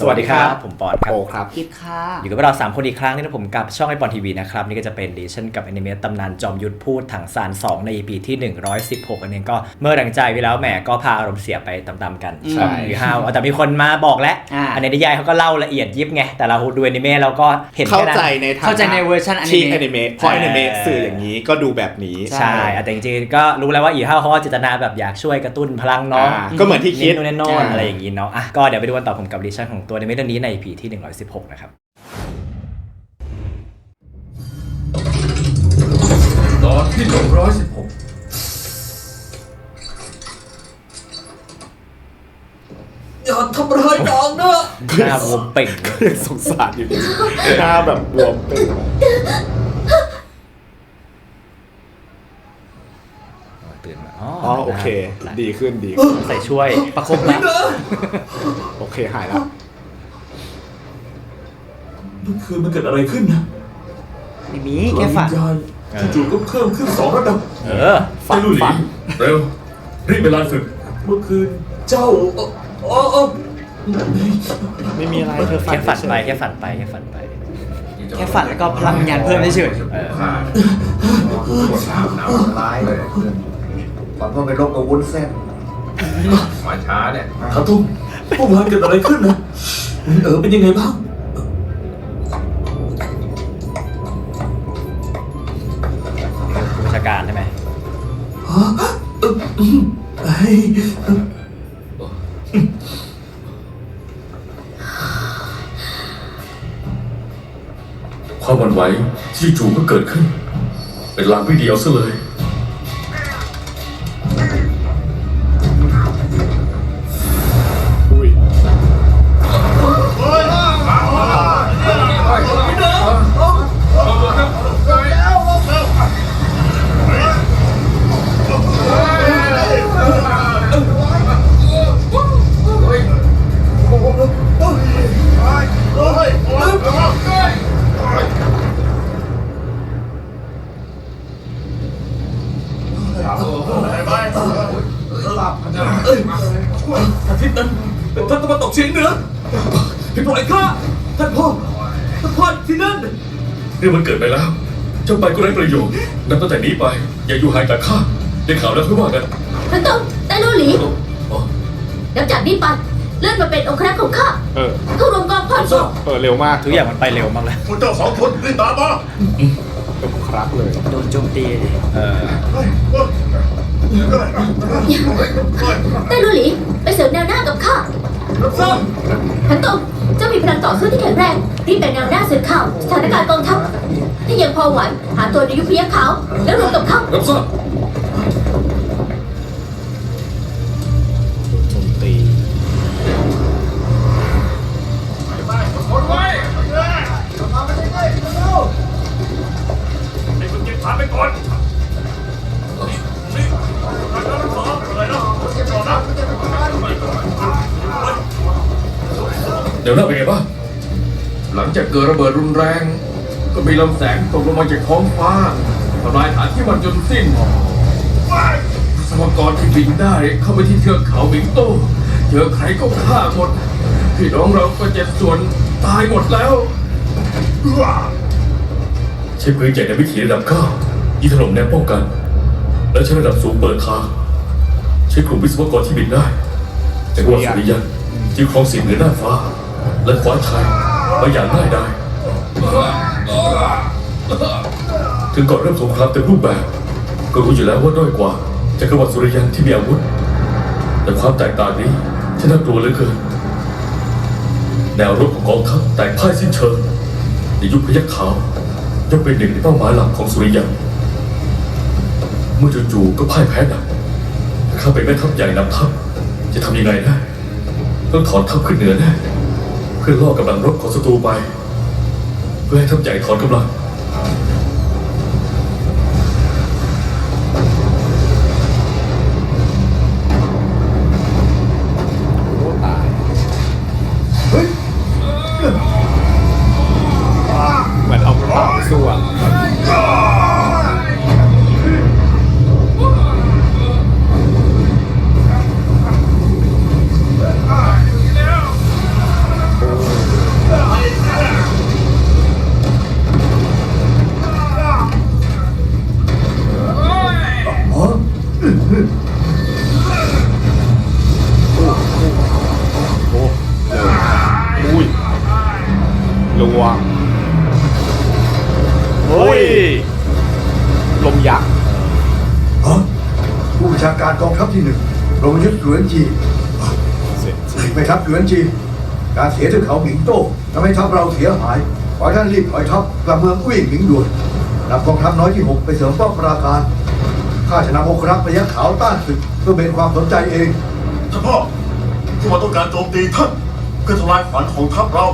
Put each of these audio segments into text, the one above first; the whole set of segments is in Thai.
สวัสดีครับ ผมปอนครับโอครับคิดค่ะ อยู่กับพวกเรา 3 คนอีกครั้งนี่นะผมกับช่องไอปอนทีวีนะครับ นี่ก็จะเป็นดิชั่นกับแอนิเมตตำนานจอมยุทธพูดถังซาน2ใน EP ที่ 116อันนี้ก็เมื่อดังใจไปแล้วแหมก็พาอารมณ์เสียไปตามๆกันอืมช่องหรือห้าวแต่มีคนมาบอกแล้ว อ่า อันในนิยายเขาก็เล่าละเอียดยิบไง แต่เราดูแอนิเมะเราก็เห็นเข้าแค่นั้น ใจในฐานะเข้าใจในเวอร์ชันอนิที่เมะอนิเมะเพราะอนิเมะสื่ออย่างนี้ก็ดูแบบนี้ใช่แต่จริงๆก็รู้แล้วว่าอีห้าวเขาก็เจตนาแบบอยากช่วยกระตุ้นพลังน้อง อ่าก็เหมือนที่คิดนิดนู่นนี่นอ่าอะไรอย่างงี้เนาะอะก็เดี๋ยวไปดูกันต่อผมกับดิชั่นของตัวในเมเรื่องนี้ใน EP ที่ 116 นะครับตอนที่หนึ่งร้อยสิบหกอย่าทำร้ายนางนะหน้าบวมเป่งเลยยังสงสารอยู่ดีหน้าแบบบวมเป็นตื่นมาอ๋อโอเค ดีขึ้นดีใส่ช่วยประคบแล้วโอเคหายแล้ว เมื่อคืนมันเกิดอะไรขึ้นนะไม่มีแค่ฝันวิญญาณจู่ๆก็เพิ่มขึ้นสองระดับเออฝันไอ้ลุยหลีฝันเร็วรีบไปลานฝึกเมื่อคืนเจ้าเอ่อเอ่อเอ่อไม่มีอะไรเธอฝันแค่ฝันไปเฉยแค่ฝันไปแค่ฝันไปแค่ฝันแล้วก็พลังวิญญาณเพิ่มเฉยเออร้ายเลยตอนเพิ่งไปลบกับวุ้นเส้นมาช้าเนี่ย ขาตุ้มพวกมันเกิดอะไรขึ้นนะเออเป็นยังไงบ้าง เฮ้ยความหวั่นไหวที่จู่ก็เกิดขึ้น เป็นลางไม่ดีเอาซะเลย เรื่องมันเกิดไปแล้ว เจ้าไปก็ไร้ประโยชน์นับตั้งแต่นี้ไป อย่าอยู่ห่างจากข้าได้ข่าวแล้วค่อยว่ากันพระต้องแต่โลหลีอ๋อนับจากนี้ไปเลื่อนมาเป็นองครักษ์ของข้าเออ เข้ารวมกองพลโซ่เออเร็วมากทุกอย่างมันไปเร็วมากเลยพวกเจ้าสองคนรีบตามมาเป็นครับเลยๆโดนโจมตีเลยเออแต่โลหลีไปเสริมแนวหน้ากับข้ารับทราบพันตง เจ้ามีพลังต่อสู้ที่แข็งแรงรีบไปแนวหน้าสืบข่าวสถานการณ์กองทัพถ้ายังพอไหวหาตัวในยุคพยัคฆ์ขาวแล้วรวมกับเขารับทราบ ดี๋ยวหน้าเป็นไงบ้างหลังจากเกิดระเบิดรุนแรง ก็มีลำแสงตกลงมาจากท้องฟ้าทำลายฐานที่มันจนสิ้นสมกรที่บินได้เข้าไปที่เทือกเขาบิงโตเจอใครก็ฆ่าหมด พี่น้องเราก็เจ็บส่วนตายหมดแล้วใช้ปืนใหญ่ในวิถีระดับเก้ายิงถล่มแนวป้องกัน และใช้ระดับสูงเปิดทางใช้กลุ่มวิศวกรที่บินได้ แต่ว่าสุริยันจึงครองสิ่งเหนือหน้าฟ้า และคว้าชัยมาอย่างง่ายดายถึงก่อนเริ่มสงครามเต็มรูปแบบ ก็รู้อยู่แล้วว่าด้อยกว่าจักรวรรดิสุริยันที่มีอาวุธ แต่ความแตกต่างนี้ช่างน่ากลัวเหลือเกินแนวรบของกองทัพแตกพ่ายสิ้นเชิงในยุคพยัคฆ์ขาวย่อมเป็นหนึ่งในเป้าหมายหลักของสุริยันเมื่อจู่ๆก็พ่ายแพ้หนักข้าเป็นแม่ทัพใหญ่นำทัพจะทำยังไงได้ต้องถอนทัพขึ้นเหนือแน่ เพื่อล่อกำลังรบของศัตรูไป เพื่อให้ทัพใหญ่ถอนกำลัง วนจีเสร็จจริงไม่ทัพหยวนจีการเสียที่เขาหมิงโต้ทำให้ทัพเราเสียหาย ขอให้ท่านรีบถอยทัพกลับเมืองอุ้ยหมิงด่วนนำกองทัพน้อยที่หกไปเสริมป้อมปราการข้าจะนำองครักษ์ระยะขาวต้านศึกเพื่อเป็นความสนใจเองท่านพ่อที่มาต้องการโจมตีท่านเพื่อทำลายขวัญของทัพเรา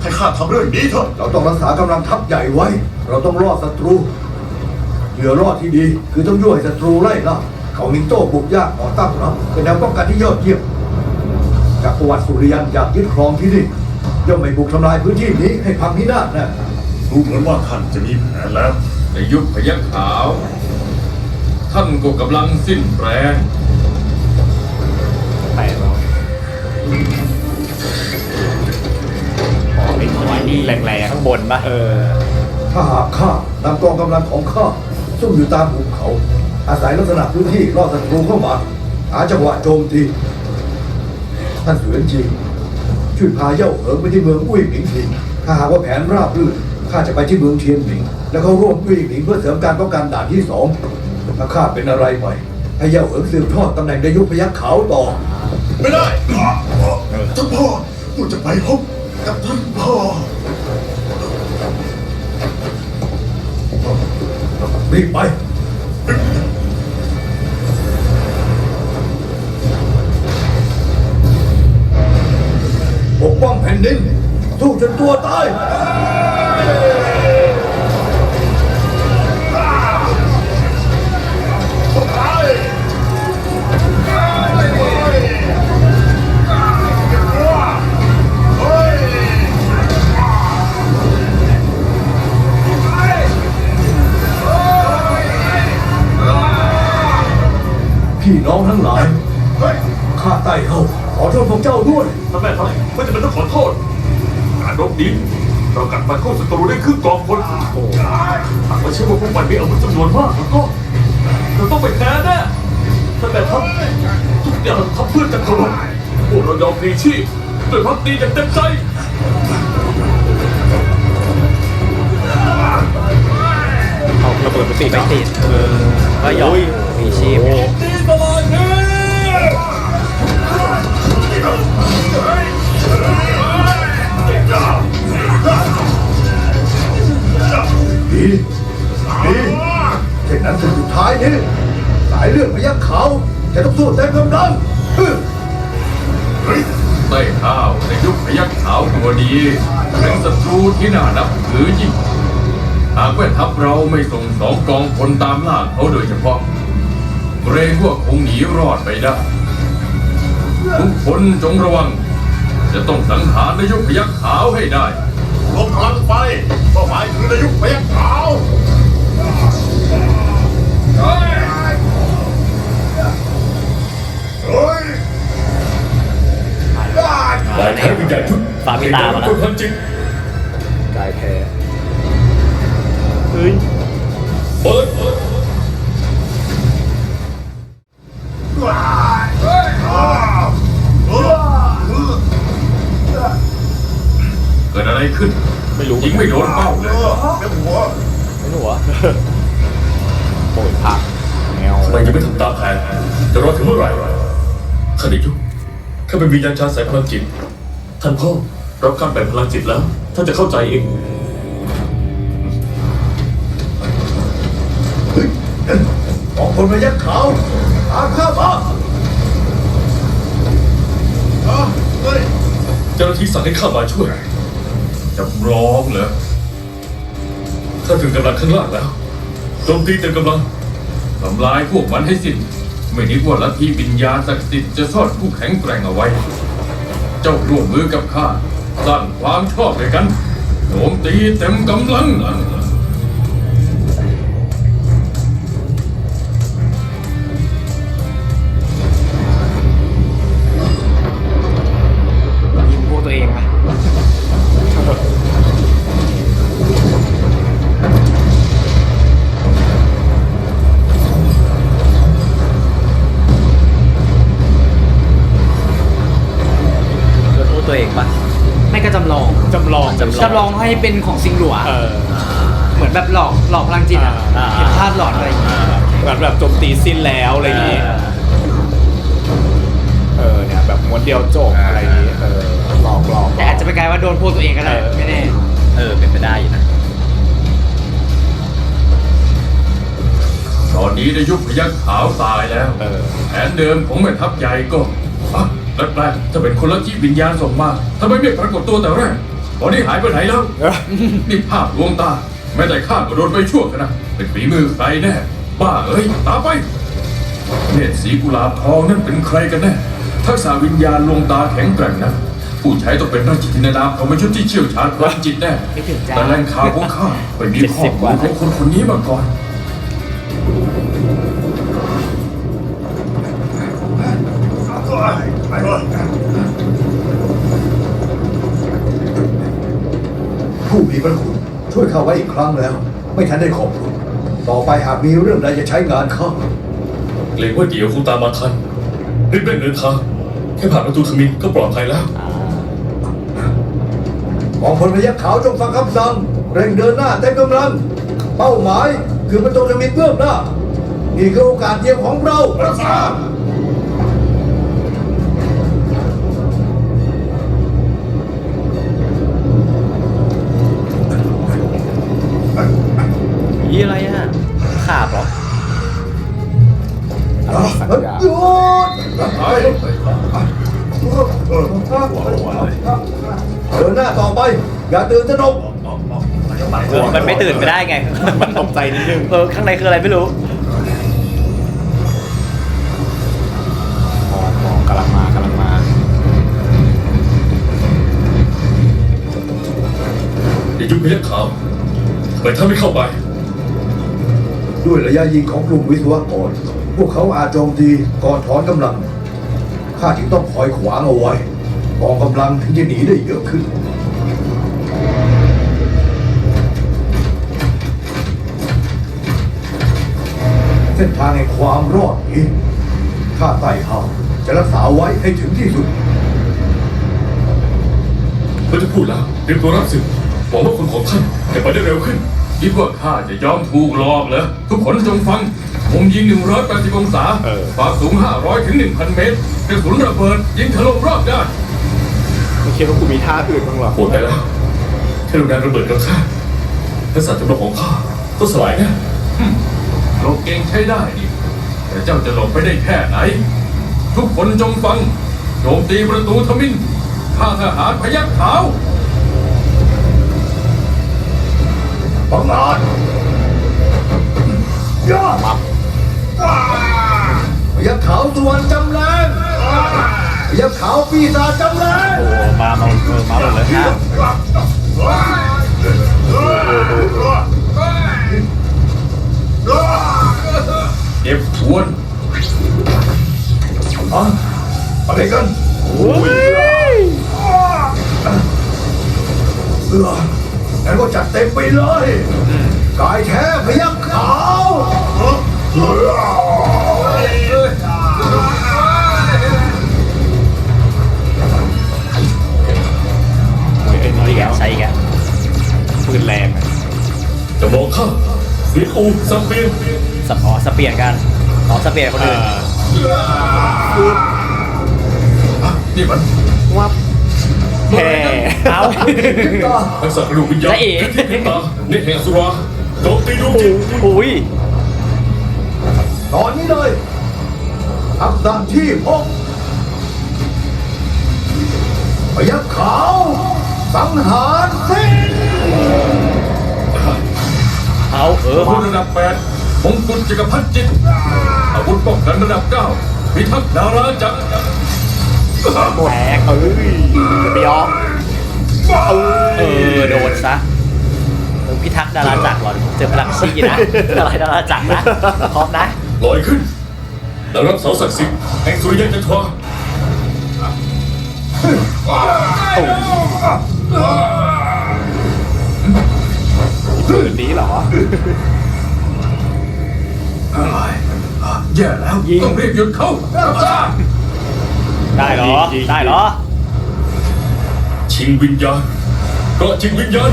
ให้ข้าทำเรื่องนี้เถอะเราต้องรักษากำลังทัพใหญ่ไว้ เราต้องรอดศัตรูเหยื่อรอดที่ดี คือต้องยั่วให้ศัตรูไล่ล่า เขามิงโต้บุกยากขอตั้งรับเป็นแนวป้องกันที่ยอดเยี่ยมจากประวัติสุริยันอยากยึดครองที่นี่ย่อมไม่บุกทำลายพื้นที่นี้ให้พังพินาศแน่ดูเหมือนว่าท่านจะมีแผนแล้ว ในยุคพยัคฆ์ขาว ท่านก็กำลังสิ้นแรงแปะเราอ๋อไอ้ถวายนี่แรงๆข้างบนปะเออ ถ้าหากข้านำกองกำลังของข้าซุ่มอยู่ตามภูเขา อาศัยลักษณะพื้นที่ล่อศัตรูเข้ามา หาจังหวะโจมตี ท่านเสวียนจีช่วยพาเย่าเหิงไปที่เมืองอุ้ยหมิงถิงถ้าหากว่าแผนราบรื่นข้าจะไปที่เมืองเทียนหมิง แล้วเข้าร่วมอุ้ยหมิงเพื่อเสริมการป้องกันด่านที่สองถ้าข้าเป็นอะไรไปให้เย่าเหิงสืบทอดตำแหน่งในยุคพยัคฆ์ขาวต่อ ไม่ได้ท่านพ่อหนูจะไปพบกับท่านพ่อรีบไป ปกป้องแผ่นดินสู้จนตัวตายพี่น้องทั้งหลาย ข้าไต่เขาขอโทษพวกเจ้าด้วยท่านแม่ครับไม จำเป็นต้องขอโทษ การรบนี้เรากัดฟันเข้าศัตรูได้ครึ่งกองพลหากไม่ใช่ว่าพวกมันมีอาวุธจำนวนมากแล้วก็เราต้องไปแพ้แน่ท่านแม่ครับทุกอย่างทำเพื่อจักรวรรดิพวกเรายอมพลีชีพด้วยพักดีอย่างเต็มใจเอาระเบิดไปติดไม่ติดก็ยอมมีชีพ ดีดีเช่นนั้นถึงสุดท้ายนี้สายเลือดพยักขาวจะต้องสู้เต็มกำลังฮึ่มใต้ข้าวในยุคพยัคฆ์ขาวตัวดีเป็นศัตรูที่น่านับถือยิ่งหากแม่ทัพเราไม่ส่งสองกองพลตามล่าเขาโดยเฉพาะเกรงว่าคงหนีรอดไปได้ ทุกคนจงระวัง จะต้องสังหารในยุคพยัคฆ์ขาวให้ได้ ลงพลังไปเป้าหมายคือนายุคพยัคฆ์ขาวเฮ้ยหลายแท้วิญญาณยุทธฟ้ามีตามาแล้วคนพันจิตกายแพ้เฮ้ยเปิด ยิงไม่โดนเป้าเลยเต็มหัวไม่รู้เหรอโอ้ยพักแมวทำไมยังไม่ทำตามแผนจะรอถึงเมื่อไหร่ขณิยุข้าเป็นวิญญาณชาสายพลังจิต ท่านพ่อรับการแบ่งพลังจิตแล้ว ท่านจะเข้าใจเองของคนพยักขาวตามข้ามาเจ้าหน้าที่สั่งให้ข้ามาช่วย จำลองเหรอข้าถึงกำลังข้างล่างแล้วโจมตีเต็มกำลังทำลายพวกมันให้สิ้น ไม่นึกว่าลัทธิวิญญาณศักดิ์สิทธิ์จะซ่อนผู้แข็งแกร่งเอาไว้ เจ้าร่วมมือกับข้าสร้างความชอบด้วยกันโจมตีเต็มกำลังยิง จำลอง จำลองให้เป็นของซิงหลัว เออ เหมือนแบบหลอกหลอกพลังจิตอะอ่า เห็นภาพหลอนอะไรอย่างเงี้ยเหมือนแบบโจมตีสิ้นแล้วอะไรอย่างงี้ เออเนี่ยแบบม้วนเดียวจบอะไรอย่างงี้ เออหลอกหลอก แต่อาจจะไปกลายว่าโดนพวกตัวเองก็ได้เออ ไม่แน่เออ เป็นไปได้อยู่นะ ตอนนี้ในยุคพยัคฆ์ขาวตายแล้วเออ แผนเดิมของแม่ทัพใหญ่ก็อะแรกๆจะเป็นคนละที่วิญญาณส่งมาทำไมไม่ปรากฏตัวแต่แรก ตอนนี้หายไปไหนแล้ว นี่ภาพลวงตา แม้แต่ข้าก็โดนไปชั่วขณะเป็นฝีมือใครแน่ บ้าเอ้ย ตามไปเนตรสีกุหลาบทองนั่นเป็นใครกันแน่ ทักษะวิญญาณลวงตาแข็งแกร่งนะ ผู้ใช้ต้องเป็นราชธินดาของมนุษย์ที่เชี่ยวชาญพลังจิตแน่ไม่ถึงจ้าแต่แหล่งข่าวของข้าไม่มีข้อมูลของคนคนนี้มาก่อน พระคุณช่วยข้าไว้อีกครั้งแล้ว ไม่ทันได้ขอบคุณ ต่อไปหากมีเรื่องใดจะใช้งานข้าเกรงว่าเดี๋ยวคงตามมาทันรีบเร่งเดินทางแค่ผ่านประตูขมินก็ปลอดภัยแล้วกองพลพยัคฆ์ขาวจงฟังคำสั่งเร่งเดินหน้าเต็มกำลัง เป้าหมายคือประตูจะมีเบื้องหน้านี่คือโอกาสเดียวของเรารับทราบ อย่าตื่นตระหนกเออมันไม่ตื่นไม่ได้ไง มันตกใจนิดนึง เออ ข้างในคืออะไรไม่รู้มองมองกำลังมากำลังมาในยุคพยัคฆ์ขาวทำไมท่านไม่เข้าไป ด้วยระยะยิงของกลุ่มวิศวกร พวกเขาอาจโจมตีก่อนถอนกำลัง ข้าจึงต้องคอยขวางเอาไว้กองกำลังถึงจะหนีได้เยอะขึ้น ส้นทางแห่งความรอดนี้ข้าไต่หาจะรักษาไว้ให้ถึงที่สุดเขาจะพูดแล้วเตรียมตัวรับศึกหวังว่าคนของท่านจะไปได้เร็วขึ้นคิดว่าข้าจะยอมถูกหลอกเหรอทุกคนจงฟัง ผมยิง 180 องศาเออความสูง 500 ถึง 1,000 เมตรกระสุนระเบิด ยิงถล่มรอบด้านไม่คิดว่ากูมีท่าอื่นบ้างเหรอโหดไปแล้วแค่โรงงานระเบิดกระแทกทักษะจำลองของข้าก็สลายแน่ หลบเก่งใช้ได้นี่แต่เจ้าจะหลบไปได้แค่ไหน ทุกคนจงฟังโจมตีประตูทมินข้าทหารพยัคฆ์ขาวบังอาจย่ามับพยักขาวสวนจำแรงพยักขาวปีศาจจำแรงโอ้มามาเออมาหมดเลยฮะ อะอะไรกันเอองั้นก็จัดเต็มไปเลยกายแท้พยักขาวเฮ้ยไอ้เอาอีนี่กแล้แล้ววใช้อีกแล้วปืนแรงอะจะมองข้าเสียอูสัมเปียนสปอร์สเปลี่ยนกันอ๋อสเปลี่ยนคนอื่น นี่มันวับแห่เอาทักษะกระดูกวิญญาณและเอ๋ที่พิมพ์ตาเนตรแห่งอสุราโจมตีดวงจิตอุ้ยตอนนี้เลยทักษะที่พกพยักขาวสังหารสิ้นเอาเอออาวุธระดับแปดมงกุฎจักรพรรดิจิต อาวุธป้องกันระดับเก้าพิทักษ์ดาราจักรแตกเอ้ยอย่าไปยอมเออโดนซะพิทักษ์ดาราจักรเหรอเจอพลังชีนะอะไรดาราจักรนะพร้อมนะลอยขึ้นแล้วรับเสาศักดิ์สิทธิ์แห่งสุริยันจันทราปืนนี้เหรอ แย่แล้วต้องรีบหยุดเขารับทราบได้เหรอยิงๆได้เหรอ ชิงวิญญาณก็ราะห์จิตวิญญาณ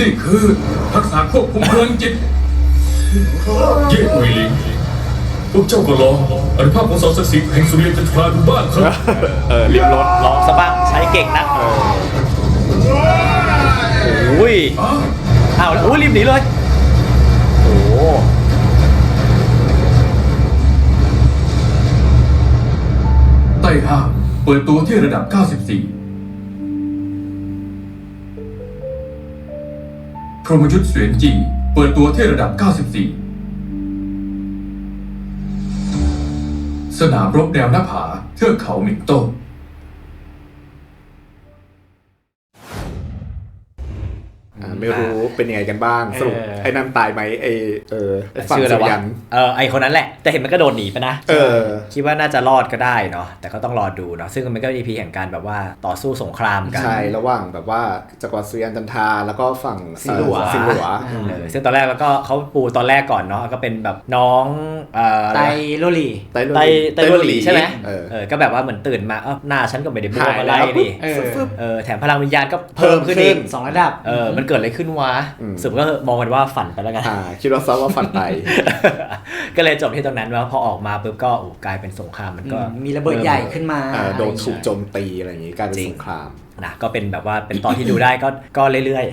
นี่คือทักษะควบคุมพลังจิต เย่อุยหลิง พวกเจ้าก็ลองอนุภาพของเสาศักดิ์สิทธิ์แห่งสุริยันจันทราดูบ้างเถอะเออริมรถลองซะบ้างใช้เก่งนะโอ้ย อ้าว โอ้ยรีบหนีเลย โอ้โหไต้ห้าเปิดตัวที่ระดับ 94 พรหมยุทธ์เสวียนจี เปิดตัวที่ระดับ 94 สนามรบแนวหน้าผาเทือกเขาหมิงโต้ ไม่รู้เป็นยังไงกันบ้างสรุปเออไอ้นั่นตายไหมไอ้เออไอ้ฝั่งชื่ออะไรสุริวะยันเออไอคนนั้นแหละ แต่เห็นมันก็โดนหนีไปนะเออคิดว่าน่าจะรอดก็ได้เนาะแต่ก็ต้องรอดูเนาะซึ่งมันก็ EP แห่งการแบบว่าต่อสู้สงครามกันใช่ระหว่างแบบว่าจักรวรรดิสุริยันจันทราแล้วก็ฝั่งสิงห์หลัวเอ่อสิงห์หลัวเออซึ่งตอนแรกแล้วก็เขาปูตอนแรกก่อนเนาะก็เป็นแบบน้องเอ่ออะไตไรวะโรลีไต้ไตไตโรหลีใช่ไหมเออเออก็แบบว่าเหมือนตื่นมาเออหน้าฉันก็ไม่ได้บวมหายอะไรแล้วนี่เออฟึบเออแถมพลังวิญญาณก็เพิ่มขึ้นอีกสองระดับเออมันเกิดอะไรขึ้นวะอืมสุดก็มองกันว่าฝันไปแล้วกันอ่าคิดว่าซะว่าฝันไป ก็เลยจบที่ตรงนั้นว่าพอออกมาปุ๊บก็โอ้กลายเป็นสงครามมันก็มีระเบิดใหญ่ขึ้นมาเอ่อโดนถูกโจมตีอะไรอย่างงี้กลายเป็นสงคราม นะก็เป็นแบบว่าเป็นตอนที่ดูได้ก็ก็เรื่อยเรื่อย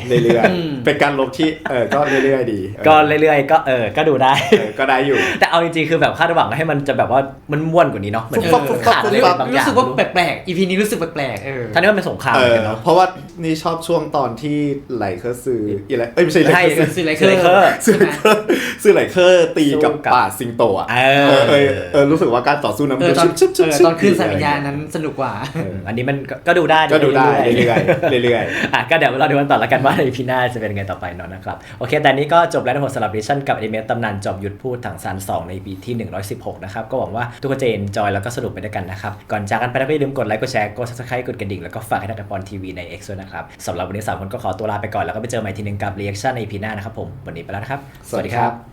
อืมๆเป็นการลบที่เออก็เรื่อยๆดีเออๆก็เรื่อยๆ ก็เออก็ดูได้เออก็ได้อยู่ แต่เอาจริงๆคือแบบคาดหวังให้มันจะแบบว่ามันม่วนกว่านี้เนาะเหมือนฟุบฟับฟุบฟับขาดฟุบเรื่ฟัอบงบางอรู้ย่างสึกว่าแปลกๆ EP นี้รู้สึกแปลกๆเออท่านี้ว่าเป็นสงครามเอเหมือนอกันเนาะเพราะว่านี่ชอบช่วงตอนที่ไหลเคอร์ซืออะไรเอ้ยไม่ใช่ไหลใช่เคอร์ซือซื้อไลซื้อไลเคอร์ซื้อไหลเคอร์ซื้อไหลเคอร์ตีกับสู้กับป่าสิงโตอะเอเอออเออเออรู้สึกว่าการต่อสู้นั้นเออตอนชึบชึบเออชึบตอนขึ้นชึบสัญญานั้นสนุกกว่าเอออันนี้มันก็ก็ดูได้ก็ดูได้เรื่เรื่อยๆเรื่อยๆอะก็เดี๋ยวเราดูกันต่อแล้วกันว่าในพีหน้าจะเป็นยังไงต่อไปเนาะนะครับ โอเค แต่นี้ก็จบแล้วทั้งหมสำหรับดิชั่นกับอนิเมะตำนานจอมยุทธพูดถังซาน2ในปีที่ 116 นะครับ ก็หวังว่าทุกคนจะเอนจอยแล้วก็สนุกไปด้วยกันนะครับ ก่อนจากกันไปนะก็อย่าลืมกดไลค์กดแชร์กด subscribe กดกระดิ่งแล้วก็ฝากให้ทักปอนทีวีใน X ด้วยนะครับสำหรับวันนี้สามคนก็ขอตัวลาไปก่อนแล้วก็ไปเจอใหม่ทีหนึงกับ reaction ในพีหน้านะครับผมวันนี้ไปแล้วนะครับ สวัสดีครับ